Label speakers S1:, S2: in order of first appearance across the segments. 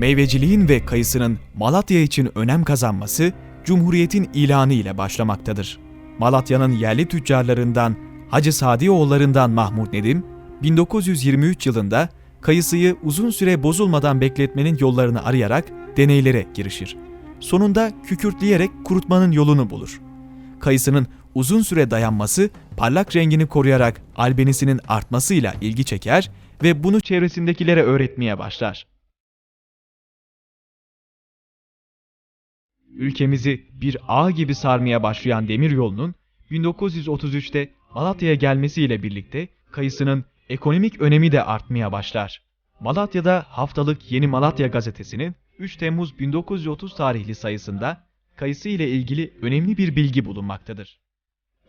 S1: Meyveciliğin ve kayısının Malatya için önem kazanması Cumhuriyet'in ilanı ile başlamaktadır. Malatya'nın yerli tüccarlarından Hacı Sadioğullarından Mahmut Nedim, 1923 yılında kayısıyı uzun süre bozulmadan bekletmenin yollarını arayarak deneylere girişir. Sonunda kükürtleyerek kurutmanın yolunu bulur. Kayısının uzun süre dayanması parlak rengini koruyarak albenisinin artmasıyla ilgi çeker ve bunu çevresindekilere öğretmeye başlar. Ülkemizi bir ağ gibi sarmaya başlayan demiryolunun 1933'te Malatya'ya gelmesiyle birlikte kayısının ekonomik önemi de artmaya başlar. Malatya'da haftalık Yeni Malatya gazetesinin 3 Temmuz 1930 tarihli sayısında kayısı ile ilgili önemli bir bilgi bulunmaktadır.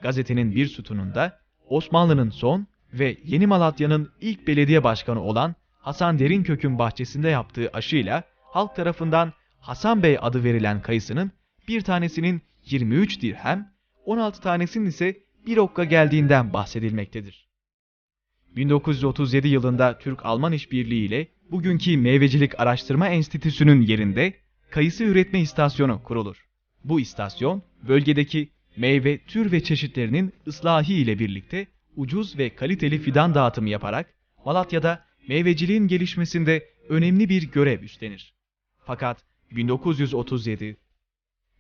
S1: Gazetenin bir sütununda Osmanlı'nın son ve Yeni Malatya'nın ilk belediye başkanı olan Hasan Derinkök'ün bahçesinde yaptığı aşıyla halk tarafından Hasan Bey adı verilen kayısının bir tanesinin 23 dirhem, 16 tanesinin ise bir okka geldiğinden bahsedilmektedir. 1937 yılında Türk-Alman işbirliği ile bugünkü Meyvecilik Araştırma Enstitüsü'nün yerinde kayısı üretme istasyonu kurulur. Bu istasyon bölgedeki meyve tür ve çeşitlerinin ıslahı ile birlikte ucuz ve kaliteli fidan dağıtımı yaparak Malatya'da meyveciliğin gelişmesinde önemli bir görev üstlenir. Fakat 1937,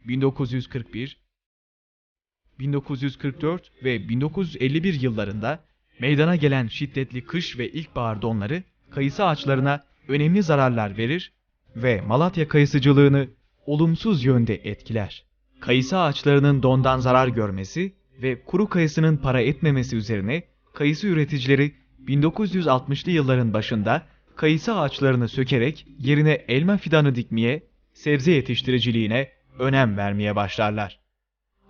S1: 1941, 1944 ve 1951 yıllarında meydana gelen şiddetli kış ve ilkbahar donları kayısı ağaçlarına önemli zararlar verir ve Malatya kayısıcılığını olumsuz yönde etkiler. Kayısı ağaçlarının dondan zarar görmesi ve kuru kayısının para etmemesi üzerine kayısı üreticileri 1960'lı yılların başında kayısı ağaçlarını sökerek yerine elma fidanı dikmeye, sebze yetiştiriciliğine önem vermeye başlarlar.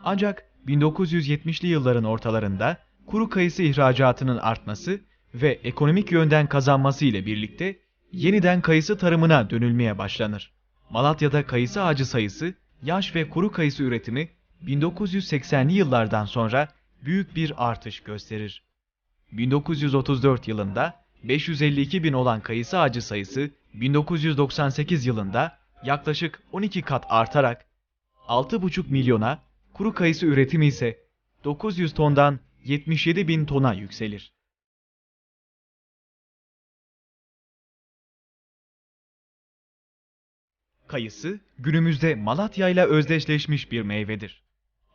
S1: Ancak 1970'li yılların ortalarında kuru kayısı ihracatının artması ve ekonomik yönden kazanması ile birlikte yeniden kayısı tarımına dönülmeye başlanır. Malatya'da kayısı ağacı sayısı, yaş ve kuru kayısı üretimi 1980'li yıllardan sonra büyük bir artış gösterir. 1934 yılında 552 bin olan kayısı ağacı sayısı 1998 yılında yaklaşık 12 kat artarak 6,5 milyona, kuru kayısı üretimi ise 900 tondan 77 bin tona yükselir. Kayısı günümüzde Malatya ile özdeşleşmiş bir meyvedir.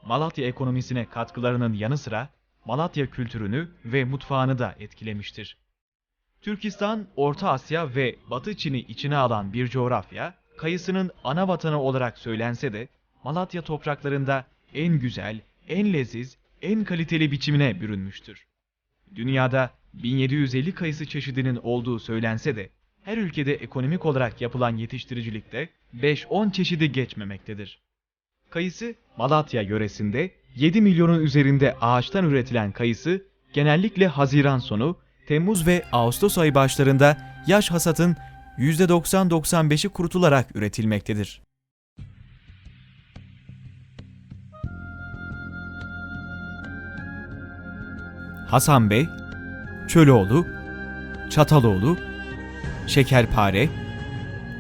S1: Malatya ekonomisine katkılarının yanı sıra Malatya kültürünü ve mutfağını da etkilemiştir. Türkistan, Orta Asya ve Batı Çin'i içine alan bir coğrafya, kayısının ana vatanı olarak söylense de Malatya topraklarında en güzel, en leziz, en kaliteli biçimine bürünmüştür. Dünyada 1750 kayısı çeşidinin olduğu söylense de her ülkede ekonomik olarak yapılan yetiştiricilikte 5-10 çeşidi geçmemektedir. Kayısı Malatya yöresinde 7 milyonun üzerinde ağaçtan üretilen kayısı genellikle Haziran sonu, Temmuz ve Ağustos ayı başlarında yaş hasatın %90-95'i kurutularak üretilmektedir. Hasan Bey, Çöloğlu, Çataloğlu, Şekerpare,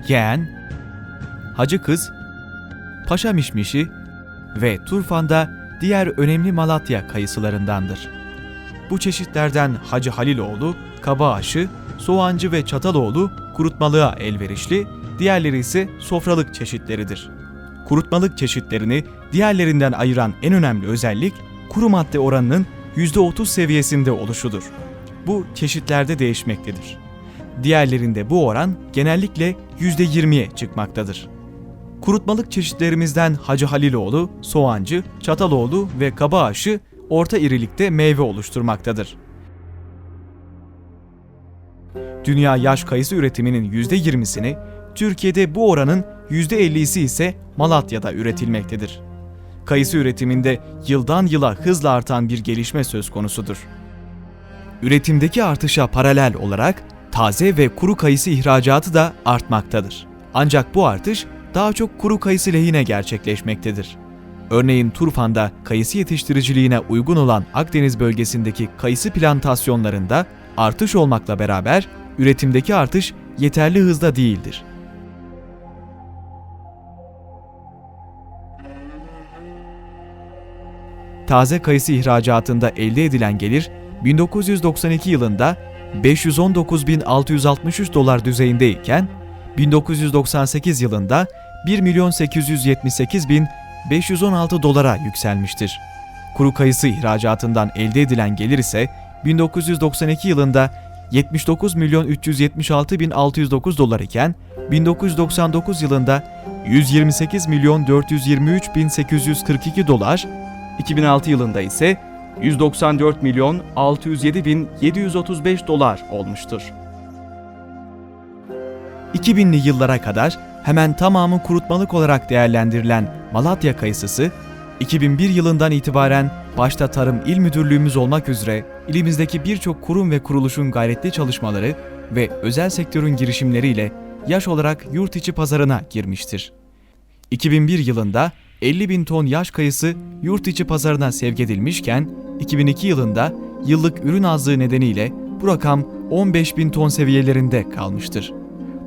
S1: Yeğen, Hacı Kız, Paşa Mişmişi ve Turfan'da diğer önemli Malatya kayısılarındandır. Bu çeşitlerden Hacı Haliloğlu, Kabaaşı, Soğancı ve Çataloğlu kurutmalığa elverişli, diğerleri ise sofralık çeşitleridir. Kurutmalık çeşitlerini diğerlerinden ayıran en önemli özellik kuru madde oranının %30 seviyesinde oluşudur. Bu çeşitlerde değişmektedir. Diğerlerinde bu oran genellikle %20'ye çıkmaktadır. Kurutmalık çeşitlerimizden Hacı Haliloğlu, Soğancı, Çataloğlu ve Kabaaşı orta irilikte meyve oluşturmaktadır. Dünya yaş kayısı üretiminin %20'sini, Türkiye'de bu oranın %50'si ise Malatya'da üretilmektedir. Kayısı üretiminde yıldan yıla hızla artan bir gelişme söz konusudur. Üretimdeki artışa paralel olarak taze ve kuru kayısı ihracatı da artmaktadır. Ancak bu artış daha çok kuru kayısı lehine gerçekleşmektedir. Örneğin Turfan'da kayısı yetiştiriciliğine uygun olan Akdeniz bölgesindeki kayısı plantasyonlarında artış olmakla beraber üretimdeki artış yeterli hızda değildir. Taze kayısı ihracatında elde edilen gelir 1992 yılında 519.663 dolar düzeyindeyken 1998 yılında 1.878.516 dolara yükselmiştir. Kuru kayısı ihracatından elde edilen gelir ise 1992 yılında 79 milyon 376 bin 609 dolar iken 1999 yılında 128 milyon 423 bin 842 dolar, 2006 yılında ise 194 milyon 607 bin 735 dolar olmuştur. 2000'li yıllara kadar hemen tamamı kurutmalık olarak değerlendirilen Malatya kayısısı, 2001 yılından itibaren başta Tarım İl Müdürlüğümüz olmak üzere ilimizdeki birçok kurum ve kuruluşun gayretli çalışmaları ve özel sektörün girişimleriyle yaş olarak yurt içi pazarına girmiştir. 2001 yılında 50 bin ton yaş kayısı yurt içi pazarına sevk edilmişken 2002 yılında yıllık ürün azlığı nedeniyle bu rakam 15 bin ton seviyelerinde kalmıştır.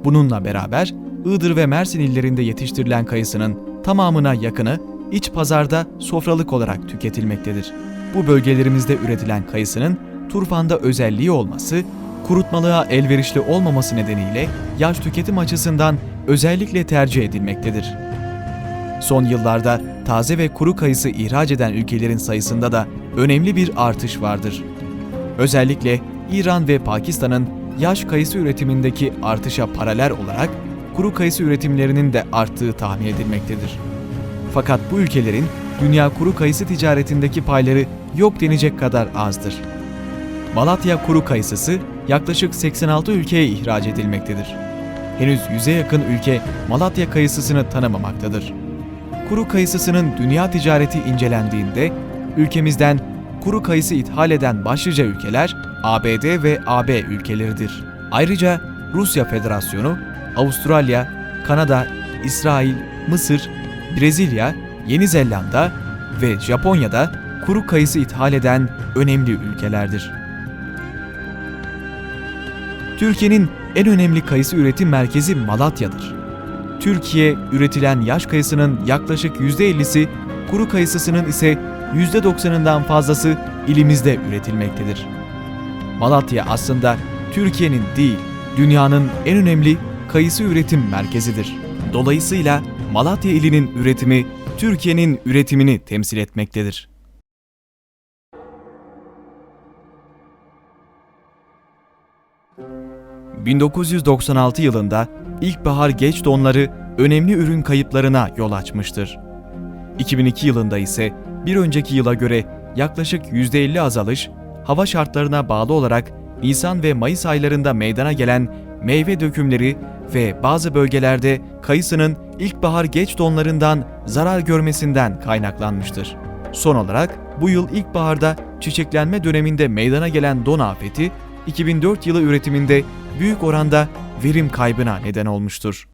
S1: Bununla beraber Iğdır ve Mersin illerinde yetiştirilen kayısının tamamına yakını iç pazarda sofralık olarak tüketilmektedir. Bu bölgelerimizde üretilen kayısının turfanda özelliği olması, kurutmalığa elverişli olmaması nedeniyle yaş tüketim açısından özellikle tercih edilmektedir. Son yıllarda taze ve kuru kayısı ihraç eden ülkelerin sayısında da önemli bir artış vardır. Özellikle İran ve Pakistan'ın yaş kayısı üretimindeki artışa paralel olarak kuru kayısı üretimlerinin de arttığı tahmin edilmektedir. Fakat bu ülkelerin dünya kuru kayısı ticaretindeki payları yok denecek kadar azdır. Malatya kuru kayısısı yaklaşık 86 ülkeye ihraç edilmektedir. Henüz 100'e yakın ülke Malatya kayısısını tanımamaktadır. Kuru kayısısının dünya ticareti incelendiğinde ülkemizden kuru kayısı ithal eden başlıca ülkeler ABD ve AB ülkeleridir. Ayrıca Rusya Federasyonu, Avustralya, Kanada, İsrail, Mısır, Brezilya, Yeni Zelanda ve Japonya'da kuru kayısı ithal eden önemli ülkelerdir. Türkiye'nin en önemli kayısı üretim merkezi Malatya'dır. Türkiye üretilen yaş kayısının yaklaşık %50'si, kuru kayısısının ise %90'ından fazlası ilimizde üretilmektedir. Malatya aslında Türkiye'nin değil, dünyanın en önemli kayısı üretim merkezidir. Dolayısıyla Malatya ilinin üretimi Türkiye'nin üretimini temsil etmektedir. ...1996 yılında ilkbahar geç donları önemli ürün kayıplarına yol açmıştır. 2002 yılında ise bir önceki yıla göre yaklaşık %50 azalış, hava şartlarına bağlı olarak Nisan ve Mayıs aylarında meydana gelen meyve dökümleri ve bazı bölgelerde kayısının ilkbahar geç donlarından zarar görmesinden kaynaklanmıştır. Son olarak bu yıl ilkbaharda çiçeklenme döneminde meydana gelen don afeti 2004 yılı üretiminde büyük oranda verim kaybına neden olmuştur.